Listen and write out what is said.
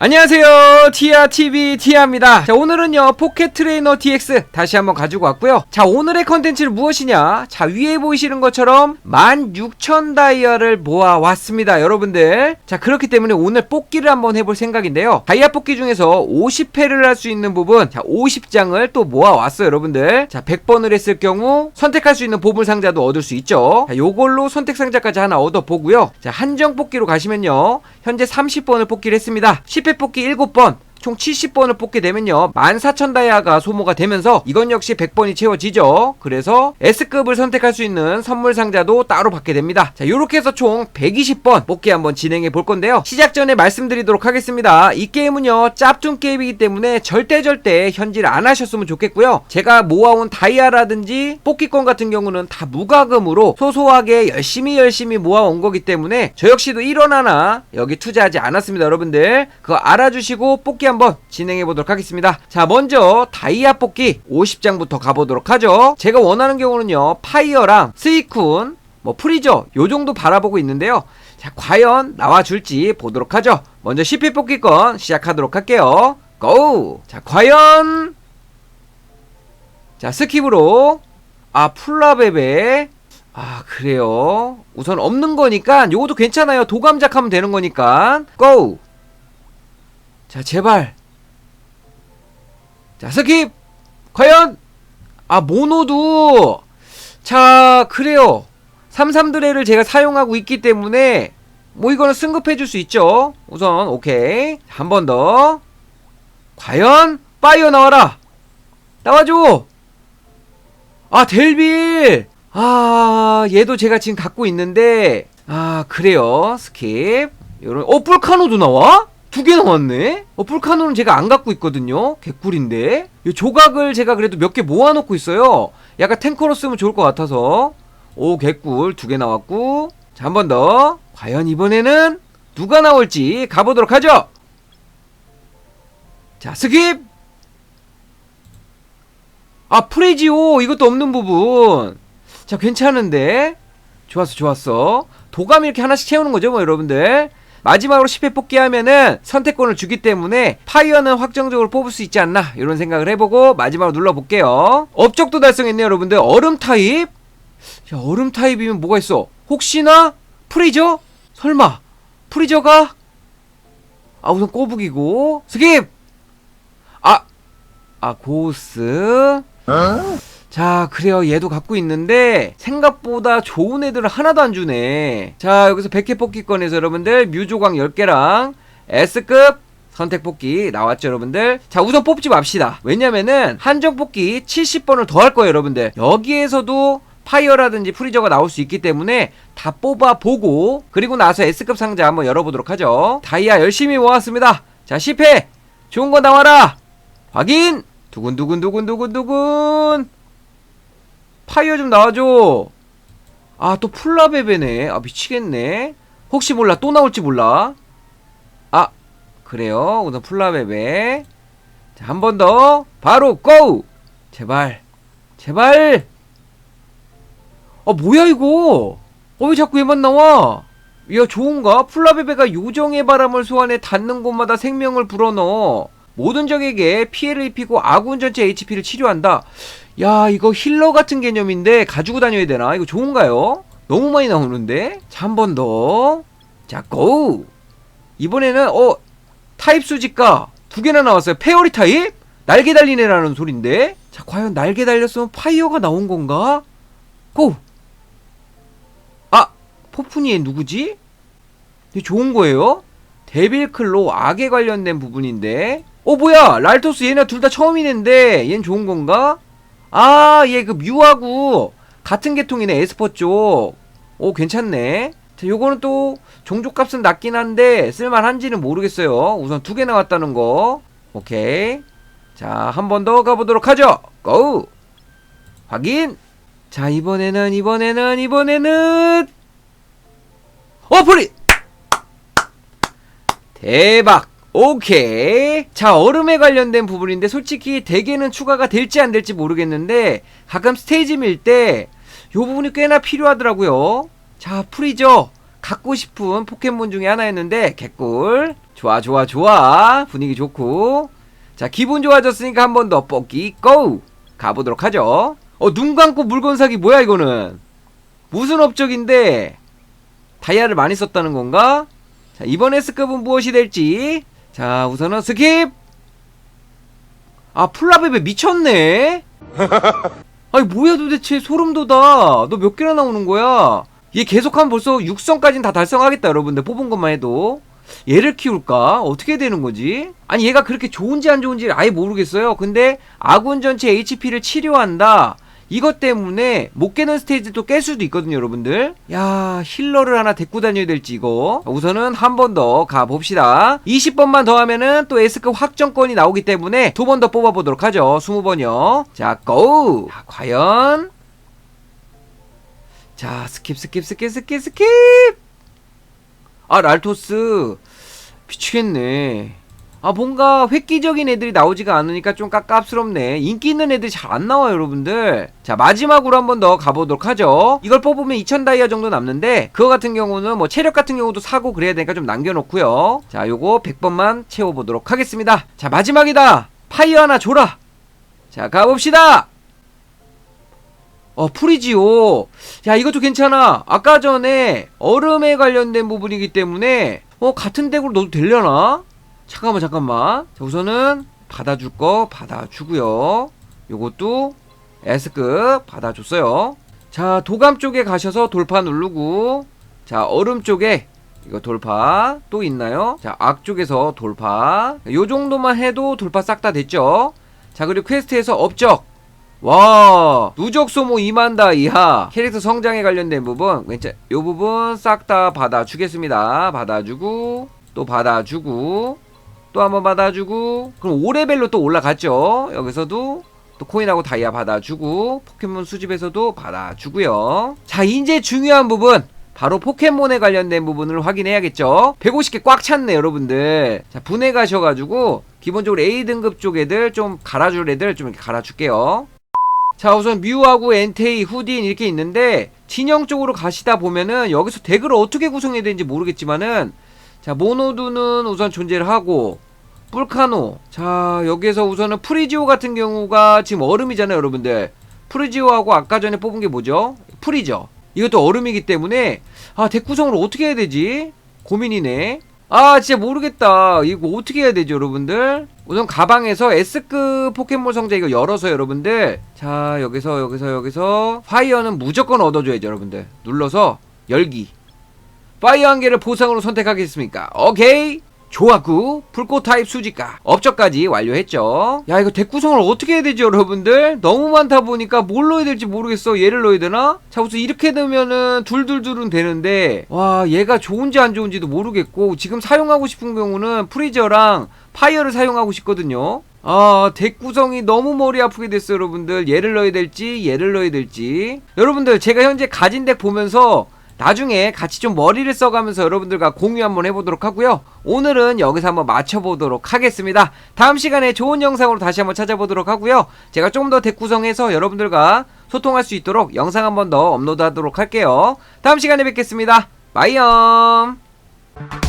안녕하세요. 티아TV 티아입니다. 자 오늘은요 포켓 트레이너 DX 다시 한번 가지고 왔고요. 자 오늘의 컨텐츠는 무엇이냐? 자 위에 보이시는 것처럼 16,000 다이아를 모아왔습니다 여러분들. 자 그렇기 때문에 오늘 뽑기를 한번 해볼 생각인데요. 다이아 뽑기 중에서 50회를 할 수 있는 부분 자 50장을 또 모아왔어요 여러분들. 자 100번을 했을 경우 선택할 수 있는 보물 상자도 얻을 수 있죠. 자 요걸로 선택 상자까지 하나 얻어보고요. 자 한정 뽑기로 가시면요 현재 30번을 뽑기를 했습니다. 10회 뽑기 7번 총 70번을 뽑게 되면요. 14,000 다이아가 소모가 되면서 이건 역시 100번이 채워지죠. 그래서 S급을 선택할 수 있는 선물 상자도 따로 받게 됩니다. 자 요렇게 해서 총 120번 뽑기 한번 진행해 볼 건데요. 시작 전에 말씀드리도록 하겠습니다. 이 게임은요 짭퉁 게임이기 때문에 절대 절대 현질 안 하셨으면 좋겠고요. 제가 모아온 다이아라든지 뽑기권 같은 경우는 다 무과금으로 소소하게 열심히 열심히 모아온 거기 때문에 저 역시도 1원 하나 여기 투자하지 않았습니다 여러분들. 그거 알아주시고 뽑기 한번 진행해 보도록 하겠습니다. 자 먼저 다이아 뽑기 50장부터 가보도록 하죠. 제가 원하는 경우는요 파이어랑 스이쿤 뭐 프리저 요 정도 바라보고 있는데요. 자 과연 나와줄지 보도록 하죠. 먼저 10회 뽑기권 시작하도록 할게요. 고! 자 과연! 자 스킵으로. 아 풀라베베. 아 그래요? 우선 없는 거니까 요것도 괜찮아요. 도감작하면 되는 거니까. 고! 자 제발. 자 스킵! 과연? 아 모노도. 자 그래요. 33드레를 제가 사용하고 있기 때문에 뭐 이거는 승급해 줄 수 있죠. 우선 오케이. 한 번 더. 과연? 파이어 나와라. 나와줘. 아 델빌! 아 얘도 제가 지금 갖고 있는데. 아 그래요. 스킵. 요런 어 뿔카노도 나와? 두 개 나왔네? 어 뿔카노는 제가 안 갖고 있거든요. 개꿀인데. 이 조각을 제가 그래도 몇 개 모아놓고 있어요. 약간 탱커로 쓰면 좋을 것 같아서. 오 개꿀. 두 개 나왔고. 자 한 번 더. 과연 이번에는 누가 나올지 가보도록 하죠. 자 스킵. 아 프레지오. 이것도 없는 부분. 자 괜찮은데. 좋았어 좋았어. 도감 이렇게 하나씩 채우는 거죠 뭐 여러분들 마지막으로 10회 뽑기 하면은 선택권을 주기 때문에 파이어는 확정적으로 뽑을 수 있지 않나 이런 생각을 해보고 마지막으로 눌러볼게요. 업적도 달성했네요 여러분들. 얼음 타입. 야 얼음 타입이면 뭐가 있어? 혹시나 프리저? 설마 프리저가? 아 우선 꼬북이고. 스킵! 아, 아 고스 자 그래요. 얘도 갖고 있는데 생각보다 좋은 애들을 하나도 안 주네. 자 여기서 100개 뽑기권에서 여러분들 뮤조각 10개랑 S급 선택 뽑기 나왔죠 여러분들? 자 우선 뽑지 맙시다. 왜냐면은 한정 뽑기 70번을 더 할 거예요 여러분들. 여기에서도 파이어라든지 프리저가 나올 수 있기 때문에 다 뽑아보고 그리고 나서 S급 상자 한번 열어보도록 하죠. 다이아 열심히 모았습니다. 자 10회 좋은 거 나와라! 확인! 두근두근두근두근두근 파이어 좀 나와줘. 아또 풀라베베네. 아 미치겠네. 혹시 몰라. 또 나올지 몰라. 아 그래요? 우선 풀라베베. 자한 번 더. 바로 고! 제발. 제발! 아 뭐야 이거? 어 왜 자꾸 얘만 나와? 야 좋은가? 풀라베베가 요정의 바람을 소환해 닿는 곳마다 생명을 불어넣어 모든 적에게 피해를 입히고 아군 전체 HP를 치료한다 야 이거 힐러 같은 개념인데 가지고 다녀야 되나 이거 좋은가요? 너무 많이 나오는데 자 한 번 더 자 고! 이번에는 어 타입 수집가 두 개나 나왔어요 페어리 타입? 날개 달린 애라는 소린데 자 과연 날개 달렸으면 파이어가 나온 건가? 고! 아얘 누구지? 이게 좋은 거예요? 데빌클로 악에 관련된 부분인데 어 뭐야 랄토스 얘네 둘 다 처음이는데 얘는 좋은 건가? 아, 얘 그 뮤하고 같은 계통이네, 에스퍼 쪽. 오, 괜찮네. 자, 요거는 또 종족값은 낮긴 한데 쓸만한지는 모르겠어요. 우선 두 개 나왔다는 거. 오케이. 자, 한 번 더 가보도록 하죠. 고! 확인! 자, 이번에는, 이번에는, 이번에는! 어, 프리! 대박! 오케이. 자, 얼음에 관련된 부분인데 솔직히 대개는 추가가 될지 안 될지 모르겠는데 가끔 스테이지 밀 때 요 부분이 꽤나 필요하더라고요. 자, 프리저 갖고 싶은 포켓몬 중에 하나였는데 개꿀. 좋아 좋아 좋아. 분위기 좋고. 자 기분 좋아졌으니까 한 번 더 뽑기 고! 가보도록 하죠. 어 눈 감고 물건 사기 뭐야 이거는? 무슨 업적인데 다이아를 많이 썼다는 건가? 자 이번 S급은 무엇이 될지 자 우선은 스킵! 아 플라베베 미쳤네? 아니 뭐야 도대체? 소름 돋아. 너 몇 개나 나오는 거야? 얘 계속하면 벌써 6성까지는 다 달성하겠다 여러분들 뽑은 것만 해도. 얘를 키울까? 어떻게 되는 거지? 아니 얘가 그렇게 좋은지 안 좋은지 아예 모르겠어요. 근데 아군 전체 HP를 치료한다 이것 때문에 못 깨는 스테이지도 깰 수도 있거든요 여러분들. 야 힐러를 하나 데리고 다녀야 될지 이거. 우선은 한 번 더 가봅시다. 20번만 더 하면은 또 S급 확정권이 나오기 때문에 두 번 더 뽑아보도록 하죠. 20번이요. 자 고! 자 과연. 자 스킵 스킵 스킵 스킵 스킵! 아 랄토스. 미치겠네 아 뭔가 획기적인 애들이 나오지가 않으니까 좀 깝깝스럽네. 인기 있는 애들이 잘 안 나와요 여러분들. 자 마지막으로 한 번 더 가보도록 하죠. 이걸 뽑으면 2000 다이아 정도 남는데 그거 같은 경우는 뭐 체력 같은 경우도 사고 그래야 되니까 좀 남겨놓고요. 자 요거 100번만 채워보도록 하겠습니다. 자 마지막이다. 파이어 하나 줘라. 자 가봅시다. 어 프리지오. 야 이것도 괜찮아. 아까 전에 얼음에 관련된 부분이기 때문에 어 같은 덱으로 넣어도 되려나? 잠깐만 잠깐만. 자 우선은 받아줄 거 받아주고요. 요것도 S급 받아줬어요. 자 도감 쪽에 가셔서 돌파 누르고 자 얼음 쪽에 이거 돌파 또 있나요? 자 악 쪽에서 돌파. 요 정도만 해도 돌파 싹 다 됐죠? 자 그리고 퀘스트에서 업적. 와 누적 소모 2만 다 이하. 캐릭터 성장에 관련된 부분. 왼쪽 요 부분 싹 다 받아주겠습니다. 받아주고 또 받아주고 또 한번 받아주고 그럼 5레벨로 또 올라갔죠? 여기서도 또 코인하고 다이아 받아주고 포켓몬 수집에서도 받아주고요. 자 이제 중요한 부분. 바로 포켓몬에 관련된 부분을 확인해야겠죠? 150개 꽉 찼네 여러분들. 자 분해 가셔가지고 기본적으로 A등급 쪽 애들 좀 갈아줄 애들 좀 이렇게 갈아줄게요. 자 우선 뮤하고 엔테이, 후딘 이렇게 있는데 진영 쪽으로 가시다 보면은 여기서 덱을 어떻게 구성해야 되는지 모르겠지만은 자 모노두는 우선 존재를 하고 뿔카노. 자 여기에서 우선은 프리지오 같은 경우가 지금 얼음이잖아요 여러분들. 프리지오하고 아까 전에 뽑은 게 뭐죠? 프리죠 이것도 얼음이기 때문에 아덱 구성을 어떻게 해야 되지? 고민이네. 아 진짜 모르겠다. 이거 어떻게 해야 되죠 여러분들? 우선 가방에서 S급 포켓몬 상자 이거 열어서 여러분들. 자 여기서 여기서 여기서. 파이어는 무조건 얻어줘야죠 여러분들. 눌러서 열기 파이어 한 개를 보상으로 선택하겠습니까? 오케이. 좋았고 불꽃 타입 수집가. 업적까지 완료했죠. 야 이거 덱 구성을 어떻게 해야 되지 여러분들? 너무 많다 보니까 뭘 넣어야 될지 모르겠어. 얘를 넣어야 되나? 자 우선 이렇게 넣으면은 둘둘둘은 되는데 와 얘가 좋은지 안 좋은지도 모르겠고 지금 사용하고 싶은 경우는 프리저랑 파이어를 사용하고 싶거든요. 아, 덱 구성이 너무 머리 아프게 됐어요, 여러분들. 얘를 넣어야 될지, 얘를 넣어야 될지. 여러분들, 제가 현재 가진 덱 보면서 나중에 같이 좀 머리를 써가면서 여러분들과 공유 한번 해보도록 하고요. 오늘은 여기서 한번 맞춰보도록 하겠습니다. 다음 시간에 좋은 영상으로 다시 한번 찾아보도록 하고요. 제가 조금 더덱 구성해서 여러분들과 소통할 수 있도록 영상 한번 더 업로드하도록 할게요. 다음 시간에 뵙겠습니다. 바이엄!